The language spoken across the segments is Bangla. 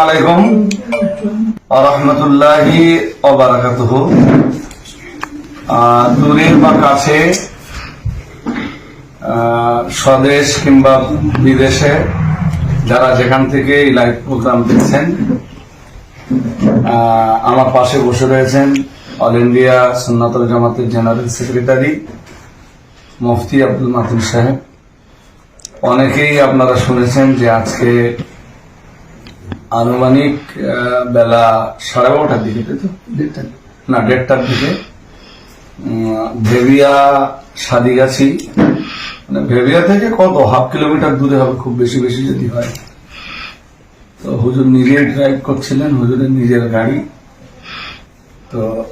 আলাইকুম বা কাছে স্বদেশ কিংবা বিদেশে যারা যেখান থেকে এই লাইভ প্রোগ্রাম দেখছেন আমার পাশে বসে রয়েছেন অল ইন্ডিয়া সুন্নাতুল জামাতের জেনারেল সেক্রেটারি মুফতি আব্দুল মাতুল সাহেব। অনেকেই আপনারা শুনেছেন যে আজকে আনুমানিক বেলা সাড়ে বারোটার দিকে তো? না, দেড়টার দিকে। ভেবিয়া সাদিগাছি মানে ভেবিয়া থেকে কত? হাফ কিলোমিটার দূরে হবে, খুব বেশি বেশি যদি হয়। তো হুজুর নিজেই ড্রাইভ করছিলেন, হুজুরের নিজের গাড়ি। তো,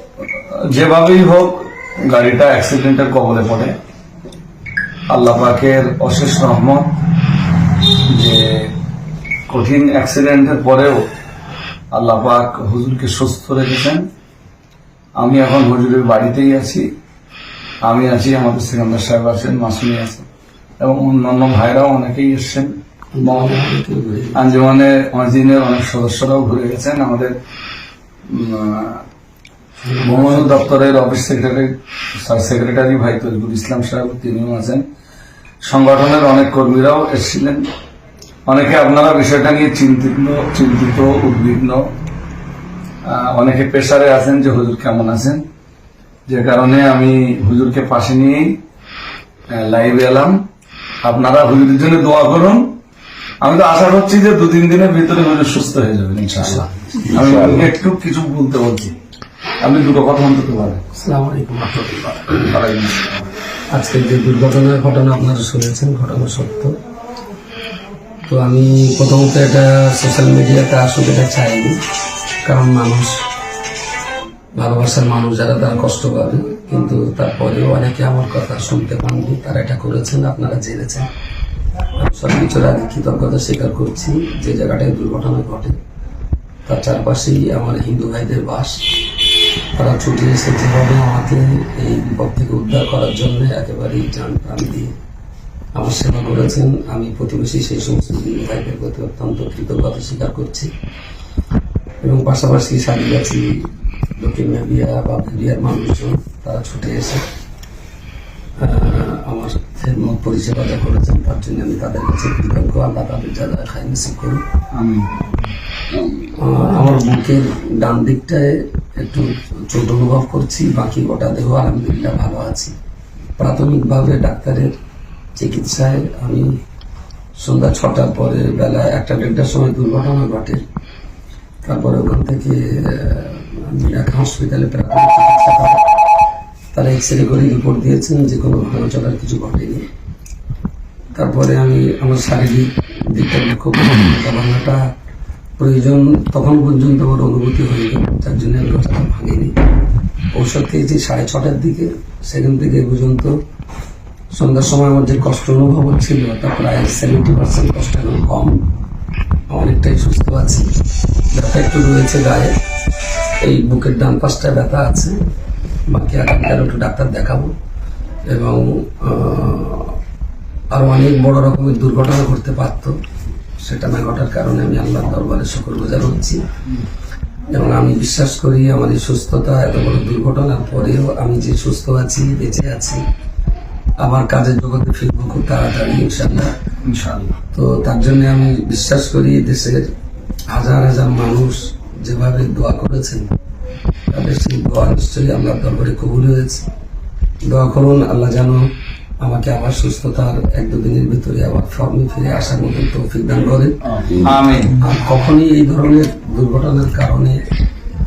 যেভাবেই হোক, গাড়িটা অ্যাক্সিডেন্টের কবলে পড়ে। আল্লাহ পাকের অশেষ রহমত যে কঠিন অ্যাক্সিডেন্টের পরেও আল্লাহ পাক হুজুরকে সুস্থ রেখেছেন। আমি এখন হুজুরের বাড়িতেই আছি। আমি আছি, আমাদের সিকান্দার সাহেব আছেন, মাসুমি আছেন এবং অন্যান্য ভাইরাও অনেকেই এসছেন। আঞ্জুমানে মসজিদের অনেক সদস্যরাও ঘুরে গেছেন। আমাদের মোহাম্মদ দপ্তরের অফিস সেক্রেটারি সেক্রেটারি ভাই তরিকুল ইসলাম সাহেব, তিনিও আছেন। সংগঠনের অনেক কর্মীরাও এসেছিলেন। অনেকে আপনারা বিষয়টা নিয়ে চিন্তিত চিন্তিত উদ্বিগ্ন অনেকে প্রেসারে আছেন যে হুজুর কেমন আছেন? যে কারণে আমি হুজুরকে পাশে নিয়েই লাইভে এলাম। আপনারা হুজুরের জন্য দোয়া করুন। আমি তো আশা করছি যে দু তিন দিনের ভিতরে হুজুর সুস্থ হয়ে যাবেন ইনশাআল্লাহ। আমি একটু কিছু বলতে বলছি। আপনি দুটো কথা অন্তত পারেন। আজকের যে দুর্ঘটনার ঘটনা আপনারা শুনেছেন ঘটনা সত্য। তো আমি প্রথমত এটা সোশ্যাল মিডিয়াতে আসুক এটা চাইনি। কারণ মানুষ, ভালোবাসার মানুষ যারা, তারা কষ্ট পাবে। কিন্তু তারপরেও অনেকে আমার কথা শুনতে পাননি, তারা এটা করেছেন, আপনারা জেনেছেন। সব কিছুর আগে কৃতজ্ঞতা স্বীকার করছি, যে জায়গাটায় দুর্ঘটনা ঘটে। তার চারপাশেই আমার হিন্দু ভাইদের বাস। তারা ছুটে এসে যেভাবে আমাকে এই বিপদ থেকে উদ্ধার করার জন্য একেবারেই যান প্রাণ দিয়ে আমার সেবা করেছেন। আমি প্রতিবেশী সেই সমস্ত ভাইদের প্রতি অত্যন্ত কৃতজ্ঞতা স্বীকার করছি। এবং পাশাপাশি সারিগাছি দক্ষিণ মেবিয়া বা মেবিয়ার মানুষজন তারা ছুটে এসে আমার খেদমত পরিষেবাটা করেছেন। তার জন্য আমি তাদের কাছে কৃতজ্ঞ। আল্লাহ তাদের যারা খাই নসিব করুন আমি আমার বুকের ডান দিকটায় একটু চোট অনুভব করছি। বাকি গোটা দেহ আলহামদুলিল্লাহ ভালো আছি। প্রাথমিকভাবে ডাক্তারের চিকিৎসায় আমি সন্ধ্যা ছটার পরে বেলা একটা দেড়টার সময় দুর্ঘটনা ঘটে। তারপরে ওখান থেকে আমি এক হসপিটালে চিকিৎসা তারা এক্স রে করে রিপোর্ট দিয়েছেন যে কোনো ভাঙাচলার কিছু ঘটেনি। তারপরে আমি আমার শারীরিক দিকটা লক্ষ্য ভাঙাটা প্রয়োজন তখন পর্যন্ত আমার অনুভূতি হয়নি তার জন্য আমি কথাটা ভাঙিনি। ঔষধ খেয়েছি সাড়ে ছটার দিকে, সেখান থেকে পর্যন্ত সন্ধ্যার সময় আমার যে কষ্ট অনুভব হচ্ছিল, তা প্রায় সেভেন্টি পার্সেন্ট কষ্ট এখন কম। অনেকটাই সুস্থ আছি। ব্যথা একটু রয়েছে গায়ে। এই বুকের ডান পাশটা ব্যথা আছে। বাকি আগামীকাল একটু ডাক্তার দেখাবো। এবং আরও অনেক বড় রকমের দুর্ঘটনা ঘটতে পারতো। সেটা না ঘটার কারণে আমি আল্লাহর দরবারে শুকর গুজার হচ্ছি। এবং আমি বিশ্বাস করি আমার এই সুস্থতা এত বড় দুর্ঘটনার পরেও আমি যে সুস্থ আছি, বেঁচে আছি আমার কাজের জগতে ফিরবো খুব তাড়াতাড়ি ইনশাল্লাহ ইনশাআল্লাহ। তো তার জন্য আমি বিশ্বাস করি দেশের হাজার হাজার মানুষ যেভাবে দোয়া করেছেন তাদের সেই দোয়া নিশ্চয়ই আমরা দরবারে কবুল হয়েছে। দোয়া করুন আল্লাহ যেন আমাকে আবার সুস্থতার এক দুদিনের ভিতরে আবার ফর্মে ফিরে আসার মতন তৌফিক দান আমি আর কখনই এই ধরনের দুর্ঘটনার কারণে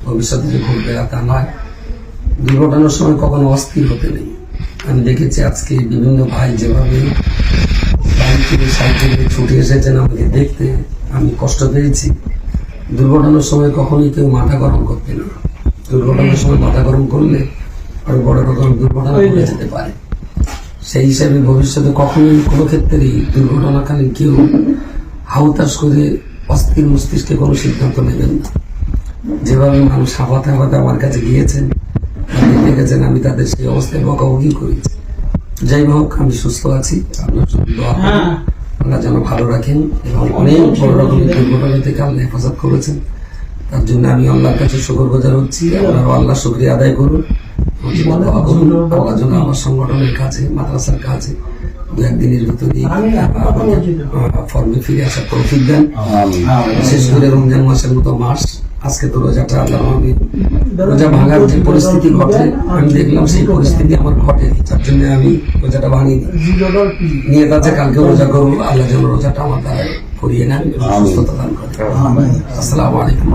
ভবিষ্যতে যে ঘটবে তা নয়। দুর্ঘটনার সময় কখনো অস্থির হতে নেই। আমি দেখেছি আজকে বিভিন্ন ভাই যেভাবে বাইকে সাইকেলে ছুটে এসেছেন আমাকে দেখতে আমি কষ্ট পেয়েছি। দুর্ঘটনার সময় কখনোই কেউ মাথা গরম করতে না। দুর্ঘটনার সময় মাথা গরম করলে আরও বড় রকম দুর্ঘটনা হয়ে যেতে পারে। সেই হিসাবে ভবিষ্যতে কখনোই কোনো ক্ষেত্রেই দুর্ঘটনাকালীন কেউ হাউতাস করে অস্থির মস্তিষ্কে কোনো সিদ্ধান্ত নেবেন না। যেভাবে মানুষ হাফাতে হাফাতে আমার কাছে গিয়েছেন দেখেছেন আমি তাদের সেই অবস্থায় বকাবকি করেছি। যাই হোক আমি সুস্থ আছি আপনার আল্লাহ যেন ভালো রাখেন এবং অনেক বড় রকমের দুর্ঘটনা থেকে আল্লাহ হেফাজত করেছেন। তার জন্য আমি আল্লাহর কাছে শুকর গুজার হচ্ছি আপনারাও আল্লাহ শুক্রিয়া আদায় করুন। আমার জন্য আমার সংগঠনের কাছে মাদ্রাসার কাছে দু একদিনের ভিতরে ফর্মে ফিরে আসার তৌফিক দেন। বিশেষ করে রমজান মাসের মতো মাস। আজকে তো রোজাটা আল্লাহ আমি রোজা ভাঙার যে পরিস্থিতি ঘটে আমি দেখলাম সেই পরিস্থিতি আমার ঘটে। তার জন্য আমি রোজাটা ভাঙিনি। নিয়ে তাতে কালকে রোজা করব আল্লাহ যেন রোজাটা আমার দ্বারা করিয়ে নেন সুস্থতা দান করে আসসালামু আলাইকুম।